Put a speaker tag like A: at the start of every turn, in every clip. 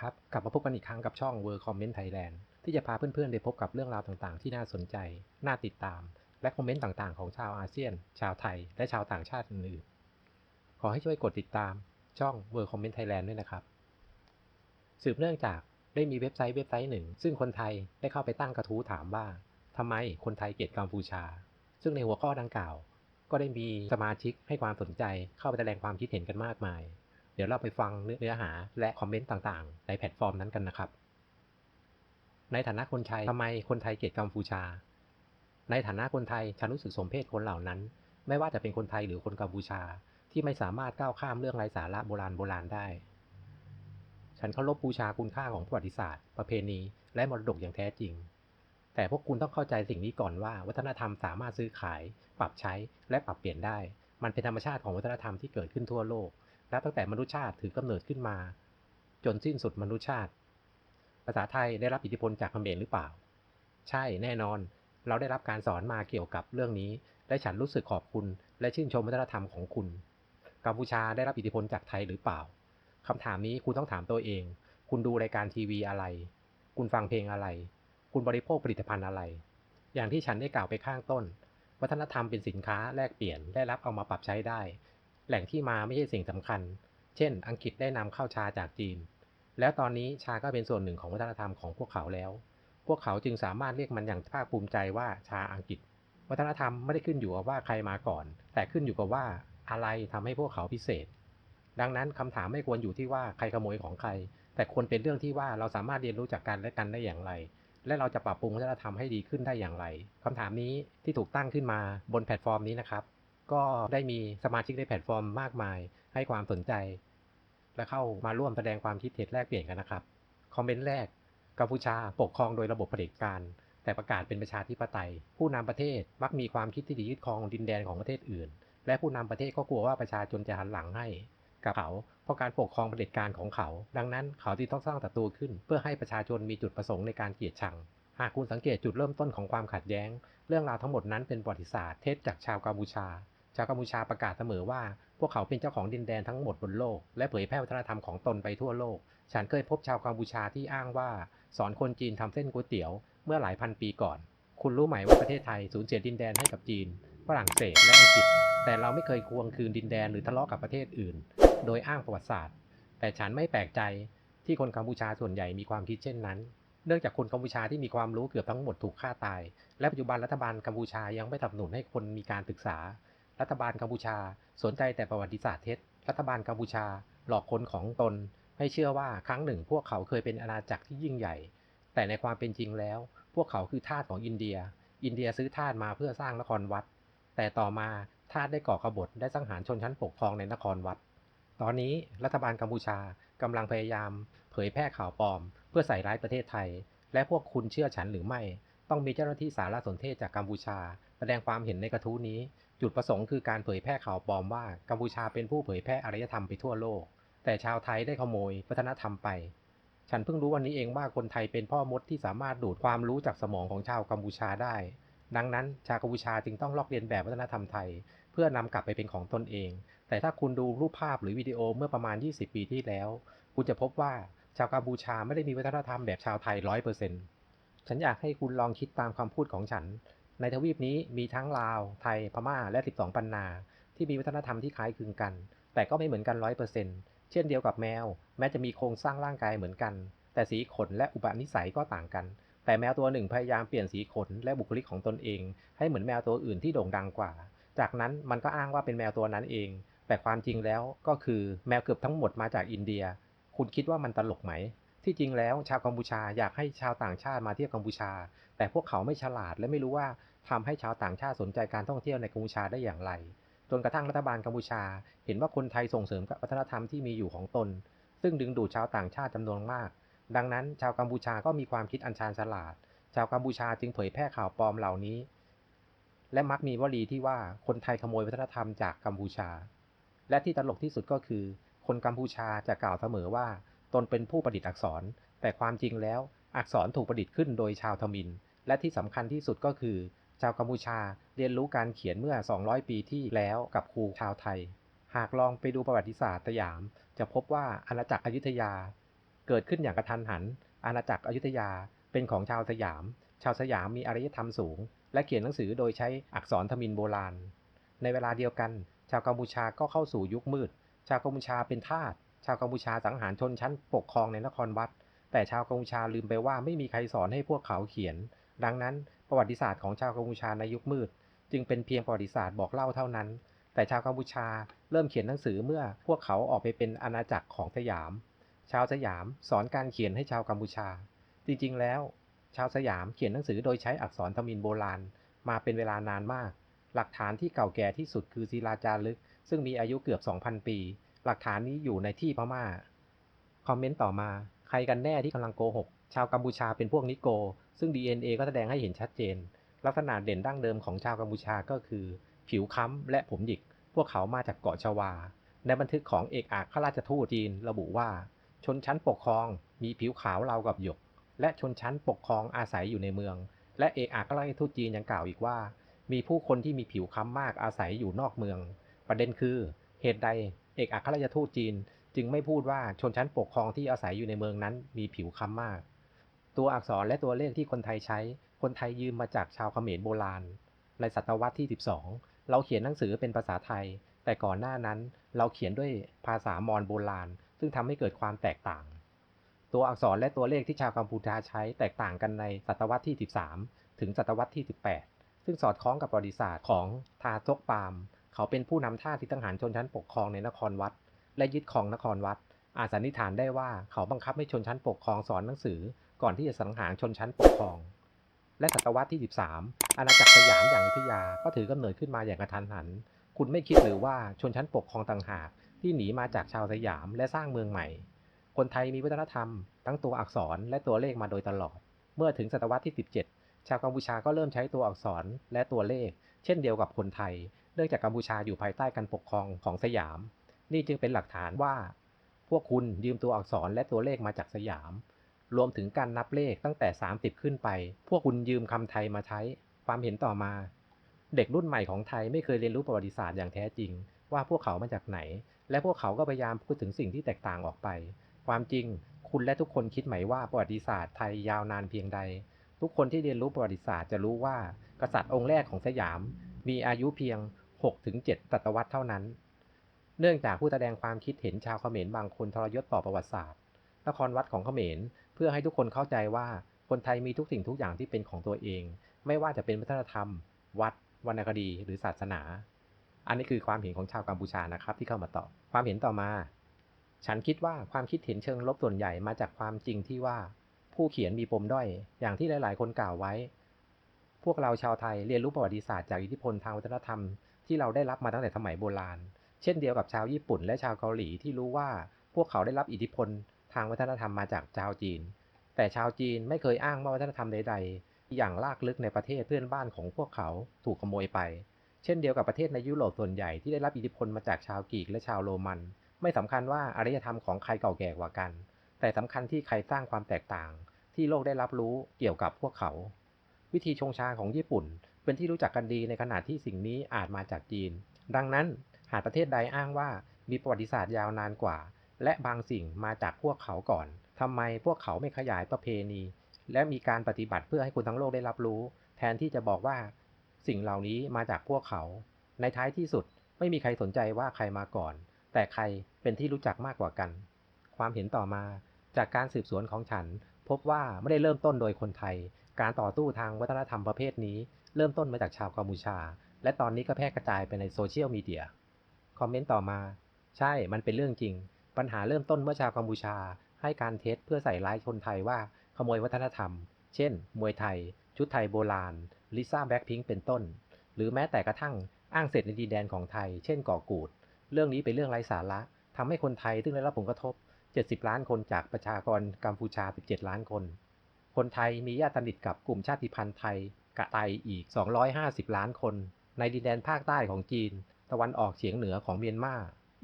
A: ครับ กลับมาพบกันอีกครั้งกับช่อง World Comment Thailand ที่จะพาเพื่อนๆไปพบกับเรื่องราวต่างๆ ที่น่าสนใจ น่าติดตาม และคอมเมนต์ต่างๆ ของชาวอาเซียน ชาวไทย และชาวต่างชาติอื่นๆ ขอให้ช่วยกดติดตามช่อง World Comment Thailand ด้วยนะครับ สืบเนื่องจากได้มีเว็บไซต์เว็บไซต์หนึ่ง ซึ่งคนไทยได้เข้าไปตั้งกระทู้ถามว่าทำไมคนไทยเกลียดกัมพูชา ซึ่งในหัวข้อดังกล่าว ก็ได้มีสมาชิกให้ความสนใจเข้าไปแสดงความคิดเห็นกันมากมาย ดี๋ยวเราไปฟังเนื้อหาและคอมเมนต์ต่างๆ ในแพลตฟอร์มนั้นกันนะครับ ในฐานะคนไทยทำไมคนไทยเกลียดกัมพูชา ในฐานะคนไทยฉันรู้สึกสมเพศคนเหล่านั้น ไม่ว่าจะเป็นคนไทยหรือคนกัมพูชา ที่ไม่สามารถก้าวข้ามเรื่องไร้สาระโบราณโบราณได้ ฉันเคารพบูชาคุณค่าของประวัติศาสตร์ ประเพณี และมรดกอย่างแท้จริง แต่พวกคุณต้องเข้าใจสิ่งนี้ก่อนว่า วัฒนธรรมสามารถซื้อขาย ปรับใช้และปรับเปลี่ยนได้ มันเป็นธรรมชาติของวัฒนธรรมที่เกิดขึ้นทั่วโลก นับตั้งแต่มนุษยชาติถือกำเนิดขึ้นมา จนสิ้นสุดมนุษยชาติ ภาษาไทยได้รับอิทธิพลจากเขมรหรือเปล่า ใช่แน่นอน เราได้รับการสอนมาเกี่ยวกับเรื่องนี้ และฉันรู้สึกขอบคุณ และชื่นชมวัฒนธรรมของคุณ กัมพูชาได้รับอิทธิพลจากไทยหรือเปล่าคำถามนี้คุณต้องถามตัวเอง คุณดูรายการทีวีอะไร คุณฟังเพลงอะไร คุณบริโภคผลิตภัณฑ์อะไร อย่างที่ฉันได้กล่าวไปข้างต้น วัฒนธรรมเป็นสินค้าแลกเปลี่ยนได้รับเอามาปรับใช้ได้ แหล่งที่มาไม่ใช่สิ่งสำคัญ เช่น อังกฤษได้นำเข้าชาจากจีน แล้วตอนนี้ชาก็เป็นส่วนหนึ่งของวัฒนธรรมของพวกเขาแล้ว พวกเขาจึงสามารถเรียกมันอย่างภาคภูมิใจว่าชาอังกฤษ วัฒนธรรมไม่ได้ขึ้นอยู่กับว่าใครมาก่อน แต่ขึ้นอยู่กับว่าอะไรทำให้พวกเขาพิเศษ ดังนั้นคำถามไม่ควรอยู่ที่ว่าใครขโมยของใคร แต่ควรเป็นเรื่องที่ว่าเราสามารถเรียนรู้จากกันและกันได้อย่างไร และเราจะปรับปรุงวัฒนธรรมให้ดีขึ้นได้อย่างไรคำถามนี้ที่ถูกตั้งขึ้นมาบนแพลตฟอร์มนี้นะครับ ก็ได้มีสมาชิกในแพลตฟอร์มมากมาย ให้ความสนใจ และเข้ามาร่วมแสดงความคิดเห็นแลกเปลี่ยนกันนะครับ คอมเมนต์แรกกัมพูชาปกครองโดยระบบเผด็จการ แต่ประกาศเป็นประชาธิปไตย ผู้นำประเทศมักมีความคิดที่จะยึดครองดินแดนของประเทศอื่น และผู้นำประเทศก็กลัวว่าประชาชนจะหันหลังให้กับเขา เพราะการปกครองเผด็จการของเขา ดังนั้นเขาจึงต้องสร้างศัตรูขึ้น เพื่อให้ประชาชนมีจุดประสงค์ในการเกลียดชังหากคุณสังเกตจุดเริ่มต้นของความขัดแย้ง เรื่องราวทั้งหมดนั้นเป็นประวัติศาสตร์เท็จจากชาวกัมพูชาาวกัมพูชาประกาศเสมอว่า พวกเขาเป็นเจ้าของดินแดนทั้งหมดบนโลก และเผยแพร่วัฒนธรรมของตนไปทั่วโลก ฉันเคยพบชาวกัมพูชาที่อ้างว่า สอนคนจีนทำเส้นก๋วยเตี๋ยวเมื่อหลายพันปีก่อน คุณรู้ไหมว่าประเทศไทยสูญเสียดินแดนให้กับจีนฝรั่งเศสและอังกฤษ แต่เราไม่เคยควงคืนดินแดนหรือทะเลาะกับประเทศอื่น โดยอ้างประวัติศาสตร์ แต่ฉันไม่แปลกใจที่คนกัมพูชาส่วนใหญ่มีความคิดเช่นนั้นเนื่องจากคนกัมพูชาที่มีความรู้เกือบทั้งหมดถูกฆ่าตาย และปัจจุบันรัฐบาลกัมพูชายังไม่สนับสนุนให้คนมีการศึกษา รัฐบาลกัมพูชา สนใจแต่ประวัติศาสตร์เท็จ รัฐบาลกัมพูชา หลอกคนของตน ให้เชื่อว่าครั้งหนึ่งพวกเขาเคยเป็นอาณาจักรที่ยิ่งใหญ่ แต่ในความเป็นจริงแล้ว พวกเขาคือทาสของอินเดีย อินเดียซื้อทาสมาเพื่อสร้างนครวัด แต่ต่อมาทาสได้ก่อขบฏได้สังหารชนชั้นปกครองในนครวัด ตอนนี้รัฐบาลกัมพูชากำลังพยายาม เผยแพร่ข่าวปลอม เพื่อใส่ร้ายประเทศไทย และพวกคุณเชื่อฉันหรือไม่ ต้องมีเจ้าหน้าที่สารสนเทศจากกัมพูชา แสดงความเห็นในกระทู้นี้ จุดประสงค์คือการเผยแพร่ข่าวปลอมว่ากัมพูชาเป็นผู้เผยแพร่อารยธรรมไปทั่วโลก แต่ชาวไทยได้ขโมยวัฒนธรรมไป ฉันเพิ่งรู้วันนี้เองว่าคนไทยเป็นพ่อมดที่สามารถดูดความรู้จากสมองของชาวกัมพูชาได้ ดังนั้นชาวกัมพูชาจึงต้องลอกเลียนแบบวัฒนธรรมไทย เพื่อนำกลับไปเป็นของตนเอง แต่ถ้าคุณดูรูปภาพหรือวิดีโอเมื่อประมาณ 20 ปีที่แล้ว คุณจะพบว่าชาวกัมพูชาไม่ได้มีวัฒนธรรมแบบชาวไทยร้อยเปอร์เซ็นต์ฉันอยากให้คุณลองคิดตามคำพูดของฉัน ในทวีปนี้มีทั้งลาว ไทย พม่า และ 12 ปันนา ที่มีวัฒนธรรมที่คล้ายคลึงกัน แต่ก็ไม่เหมือนกันร้อยเปอร์เซ็นต์เช่นเดียวกับแมว แม้จะมีโครงสร้างร่างกายเหมือนกัน แต่สีขนและอุปนิสัยก็ต่างกัน แต่แมวตัวหนึ่งพยายามเปลี่ยนสีขนและบุคลิกของตนเอง ให้เหมือนแมวตัวอื่นที่โด่งดังกว่า จากนั้นมันก็อ้างว่าเป็นแมวตัวนั้นเอง แต่ความจริงแล้วก็คือแมวเกือบทั้งหมดมาจากอินเดีย คุณคิดว่ามันตลกไหมที่จริงแล้วชาวกัมพูชาอยากให้ชาวต่างชาติมาเที่ยวกัมพูชา แต่พวกเขาไม่ฉลาดและไม่รู้ว่า ทำให้ชาวต่างชาติสนใจการท่องเที่ยวในกัมพูชาได้อย่างไร จนกระทั่งรัฐบาลกัมพูชา เห็นว่าคนไทยส่งเสริมกับวัฒนธรรมที่มีอยู่ของตน ซึ่งดึงดูดชาวต่างชาติจำนวนมาก ดังนั้น ชาวกัมพูชาก็มีความคิดอันชาญฉลาด ชาวกัมพูชาจึงเผยแพร่ข่าวปลอมเหล่านี้ และมักมีวลีที่ว่าคนไทยขโมยวัฒนธรรมจากกัมพูชา และที่ตลกที่สุดก็คือ คนกัมพูชาจะกล่าวเสมอว่า ตนเป็นผู้ประดิษฐ์อักษร แต่ความจริงแล้วอักษรถูกประดิษฐ์ขึ้นโดยชาวทมิฬและที่สำคัญที่สุดก็คือ ชาวกัมพูชาเรียนรู้การเขียนเมื่อ 200 ปีที่แล้วกับครูชาวไทย หากลองไปดูประวัติศาสตร์สยาม จะพบว่าอาณาจักรอยุธยา เกิดขึ้นอย่างกระทันหัน อาณาจักรอยุธยาเป็นของชาวสยาม ชาวสยามมีอารยธรรมสูง และเขียนหนังสือโดยใช้อักษรทมิฬโบราณ ในเวลาเดียวกัน ชาวกัมพูชาก็เข้าสู่ยุคมืด ชาวกัมพูชาเป็นทาส ชาวกัมพูชาสังหารชนชั้นปกครองในนครวัด แต่ชาวกัมพูชาลืมไปว่าไม่มีใครสอนให้พวกเขาเขียน ดังนั้นประวัติศาสตร์ของชาวกัมพูชาในยุคมืด จึงเป็นเพียงประวัติศาสตร์บอกเล่าเท่านั้น แต่ชาวกัมพูชาเริ่มเขียนหนังสือเมื่อพวกเขาออกไปเป็นอาณาจักรของสยาม ชาวสยามสอนการเขียนให้ชาวกัมพูชา จริงๆ แล้ว ชาวสยามเขียนหนังสือโดยใช้อักษรทมิฬโบราณ มาเป็นเวลานานมาก หลักฐานที่เก่าแก่ที่สุดคือศิลาจารึก ซึ่งมีอายุเกือบ 2,000 ปี หลักฐานนี้อยู่ในที่พม่า คอมเมนต์ต่อมา ใครกันแน่ที่กำลังโกหก ชาวกัมพูชาเป็นพวกนิโก ซึ่ง DNA ก็แสดงให้เห็นชัดเจน ลักษณะเด่นดั้งเดิมของชาวกัมพูชาก็คือ ผิวค้ำและผมหยิก พวกเขามาจากเกาะชวา ในบันทึกของเอกอัครราชทูตจีนระบุว่า ชนชั้นปกครองมีผิวขาวราวกับหยก และชนชั้นปกครองอาศัยอยู่ในเมือง และเอกอัครราชทูตจีนยังกล่าวอีกว่า มีผู้คนที่มีผิวค้ำมากอาศัยอยู่นอกเมือง ประเด็นคือ เหตุใดเอกอัครราชทูตจีน จึงไม่พูดว่าชนชั้นปกครองที่อาศัยอยู่ในเมืองนั้น มีผิวค้ำมาก ตัวอักษรและตัวเลขที่คนไทยใช้ คนไทยยืมมาจากชาวเขมรโบราณ ในศตวรรษที่ 12 เราเขียนหนังสือเป็นภาษาไทย แต่ก่อนหน้านั้นเราเขียนด้วยภาษามอญโบราณ ซึ่งทำให้เกิดความแตกต่าง ตัวอักษรและตัวเลขที่ชาวกัมพูชาใช้แตกต่างกันในศตวรรษที่ 13 ถึงศตวรรษที่ 18 ซึ่งสอดคล้องกับประวัติศาสตร์ของทาซกปาม เขาเป็นผู้นำท่าที่ตั้งหารชนชั้นปกครองในนครวัด และยึดครองนครวัดอาจสันนิษฐานได้ว่าเขาบังคับให้ชนชั้นปกครองสอนหนังสือ ก่อนที่จะสังหารชนชั้นปกครอง และศตวรรษที่ 13 อาณาจักรสยามอย่างอยุธยาก็ถือกำเนิดขึ้นมาอย่างกระทันหัน คุณไม่คิดหรือว่าชนชั้นปกครองต่างหากที่หนีมาจากชาวสยามและสร้างเมืองใหม่ คนไทยมีวัฒนธรรม ทั้งตัวอักษรและตัวเลขมาโดยตลอด เมื่อถึงศตวรรษที่ 17 ชาวกัมพูชาก็เริ่มใช้ตัวอักษรและตัวเลข เช่นเดียวกับคนไทย เนื่องจากกัมพูชาอยู่ภายใต้การปกครองของสยาม นี่จึงเป็นหลักฐานว่า พวกคุณยืมตัวอักษรและตัวเลขมาจากสยาม รวมถึงการนับเลขตั้งแต่ 30 ขึ้นไป พวกคุณยืมคำไทยมาใช้ ความเห็นต่อมา เด็กรุ่นใหม่ของไทยไม่เคยเรียนรู้ประวัติศาสตร์อย่างแท้จริง ว่าพวกเขามาจากไหน และพวกเขาก็พยายามพูดถึงสิ่งที่แตกต่างออกไป ความจริง คุณและทุกคนคิดไหมว่าประวัติศาสตร์ไทยยาวนานเพียงใด ทุกคนที่เรียนรู้ประวัติศาสตร์จะรู้ว่า กษัตริย์องค์แรกของสยาม มีอายุเพียง 6-7ศตวรรษเท่านั้น เนื่องจากผู้แสดงความคิดเห็นชาวเขมรบางคนทรยศต่อประวัติศาสตร์ นครวัดของเขมร เพื่อให้ทุกคนเข้าใจว่าคนไทยมีทุกสิ่งทุกอย่างที่เป็นของตัวเอง ไม่ว่าจะเป็นวัฒนธรรม วัด วรรณคดีหรือศาสนา อันนี้คือความเห็นของชาวกัมพูชานะครับที่เข้ามาตอบความเห็นต่อมา ฉันคิดว่าความคิดเห็นเชิงลบส่วนใหญ่มาจากความจริงที่ว่า ผู้เขียนมีปมด้อย อย่างที่หลาย ๆ คนกล่าวไว้ พวกเราชาวไทยเรียนรู้ประวัติศาสตร์จากอิทธิพลทางวัฒนธรรมที่เราได้รับมาตั้งแต่สมัยโบราณ เช่นเดียวกับชาวญี่ปุ่นและชาวเกาหลีที่รู้ว่าพวกเขาได้รับอิทธิพล ทางวัฒนธรรมมาจากชาวจีน แต่ชาวจีนไม่เคยอ้างว่าวัฒนธรรมใดๆ อย่างลากลึกในประเทศเพื่อนบ้านของพวกเขาถูกขโมยไป เช่นเดียวกับประเทศในยุโรปส่วนใหญ่ที่ได้รับอิทธิพลมาจากชาวกรีกและชาวโรมัน ไม่สำคัญว่าอารยธรรมของใครเก่าแก่กว่ากัน แต่สำคัญที่ใครสร้างความแตกต่าง ที่โลกได้รับรู้เกี่ยวกับพวกเขา วิธีชงชาของญี่ปุ่น เป็นที่รู้จักกันดีในขณะที่สิ่งนี้อาจมาจากจีน ดังนั้นหากประเทศใดอ้างว่ามีประวัติศาสตร์ยาวนานกว่า และบางสิ่งมาจากพวกเขาก่อนทำไมพวกเขาไม่ขยายประเพณี และมีการปฏิบัติเพื่อให้คนทั้งโลกได้รับรู้ แทนที่จะบอกว่า สิ่งเหล่านี้มาจากพวกเขา ในท้ายที่สุดไม่มีใครสนใจว่าใครมาก่อน แต่ใครเป็นที่รู้จักมากกว่ากัน ความเห็นต่อมาจากการสืบสวนของฉัน พบว่าไม่ได้เริ่มต้นโดยคนไทย การต่อสู้ทางวัฒนธรรมประเภทนี้ เริ่มต้นมาจากชาวกัมพูชา และตอนนี้ก็แพร่กระจายไปในโซเชียลมีเดีย คอมเมนต์ต่อมา ใช่ มันเป็นเรื่องจริง ปัญหาเริ่มต้นเมื่อชาวกัมพูชา ให้การเท็จเพื่อใส่ร้ายชนไทยว่าขโมยวัฒนธรรม เช่น มวยไทย ชุดไทยโบราณ ลิซ่าแบ็คพิงค์เป็นต้น หรือแม้แต่กระทั่งอ้างเสร็จในดินแดนของไทย เช่นก่อกูด เรื่องนี้เป็นเรื่องไร้สาระทำให้คนไทยซึ่งได้รับผลกระทบ 70 ล้านคนจากประชากรกัมพูชา 17 ล้านคน คนไทยมีญาติสนิทกับกลุ่มชาติพันธุ์ไทย กะไตอีก 250 ล้านคน ในดินแดนภาคใต้ของจีน ตะวันออกเฉียงเหนือของเมียนมา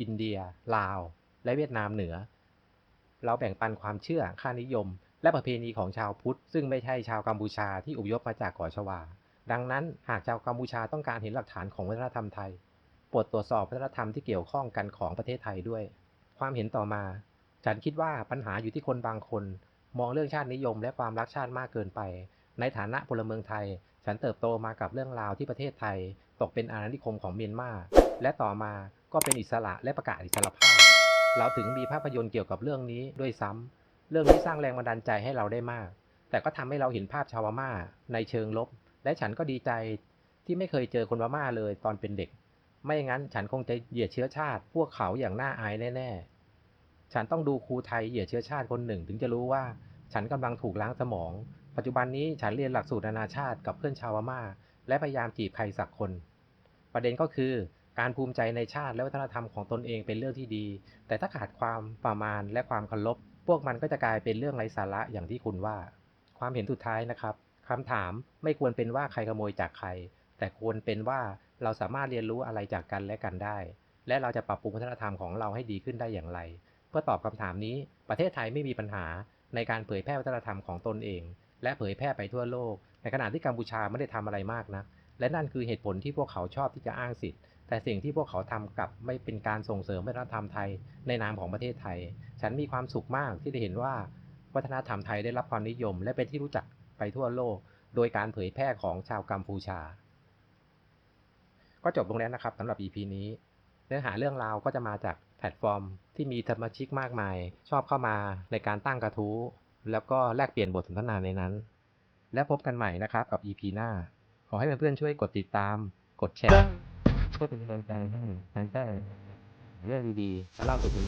A: อินเดีย ลาว และเวียดนามเหนือ เราแบ่งปันความเชื่อค่านิยม และประเพณีของชาวพุทธ ซึ่งไม่ใช่ชาวกัมพูชาที่อพยพมาจากกาะชวา ดังนั้นหากชาวกัมพูชาต้องการเห็นหลักฐานของวัฒนธรรมไทยโปรดตรวจสอบวัฒนธรรมที่เกี่ยวข้องกันของประเทศไทยด้วย ความเห็นต่อมา ฉันคิดว่าปัญหาอยู่ที่คนบางคน มองเรื่องชาตินิยม และความรักชาติมากเกินไป ในฐานะพลเมืองไทย ฉันเติบโตมากับเรื่องราวที่ประเทศไทย ตกเป็นอาณานิคมของเมียนมา และต่อมาก็เป็นอิสระและประกาศอิสรภาพ เราถึงมีภาพยนตร์เกี่ยวกับเรื่องนี้ด้วยซ้ำเรื่องนี้สร้างแรงบันดาลใจให้เราได้มาก แต่ก็ทำให้เราเห็นภาพชาวพม่าในเชิงลบ และฉันก็ดีใจที่ไม่เคยเจอคนพม่าเลยตอนเป็นเด็ก ไม่งั้นฉันคงจะเหยียดเชื้อชาติ พวกเขาอย่างน่าอายแน่ๆ ฉันต้องดูครูไทยเหยียดเชื้อชาติคนหนึ่ง ถึงจะรู้ว่าฉันกำลังถูกล้างสมอง ปัจจุบันนี้ฉันเรียนหลักสูตรนานาชาติกับเพื่อนชาวพม่าและพยายามจีบใครสักคน ประเด็นก็คือ การภูมิใจในชาติและวัฒนธรรมของตนเองเป็นเรื่องที่ดี แต่ถ้าขาดความประมาณและความเคารพพวกมันก็จะกลายเป็นเรื่องไร้สาระอย่างที่คุณว่า ความเห็นสุดท้ายนะครับคำถามไม่ควรเป็นว่าใครขโมยจากใคร แต่ควรเป็นว่าเราสามารถเรียนรู้อะไรจากกันและกันได้ และเราจะปรับปรุงวัฒนธรรมของเราให้ดีขึ้นได้อย่างไร เพื่อตอบคำถามนี้ประเทศไทยไม่มีปัญหาในการเผยแพร่วัฒนธรรมของตนเอง และเผยแพร่ไปทั่วโลก ในขณะที่กัมพูชาไม่ได้ทำอะไรมากนะและนั่นคือเหตุผลที่พวกเขาชอบที่จะอ้างสิทธิ์ แต่สิ่งที่พวกเขาทำกลับไม่เป็นการส่งเสริมวัฒนธรรมไทยในนามของประเทศไทย ฉันมีความสุขมากที่ได้เห็นว่าวัฒนธรรมไทยได้รับความนิยม และเป็นที่รู้จักไปทั่วโลก โดยการเผยแพร่ของชาวกัมพูชา ก็จบลงแล้วนะครับสำหรับ EP นี้ เนื้อหาเรื่องราวก็จะมาจากแพลตฟอร์ม ที่มีสมาชิกมากมาย ชอบเข้ามาในการตั้งกระทู้ แล้วก็แลกเปลี่ยนบทสนทนาในนั้น และพบกันใหม่นะครับกับ EP หน้า ขอให้เพื่อนๆช่วยกดติดตาม กดแชร์ ช่วยเป็นกำลังใจให้ฉันได้เรื่องดีๆและเล่าสู่คุณ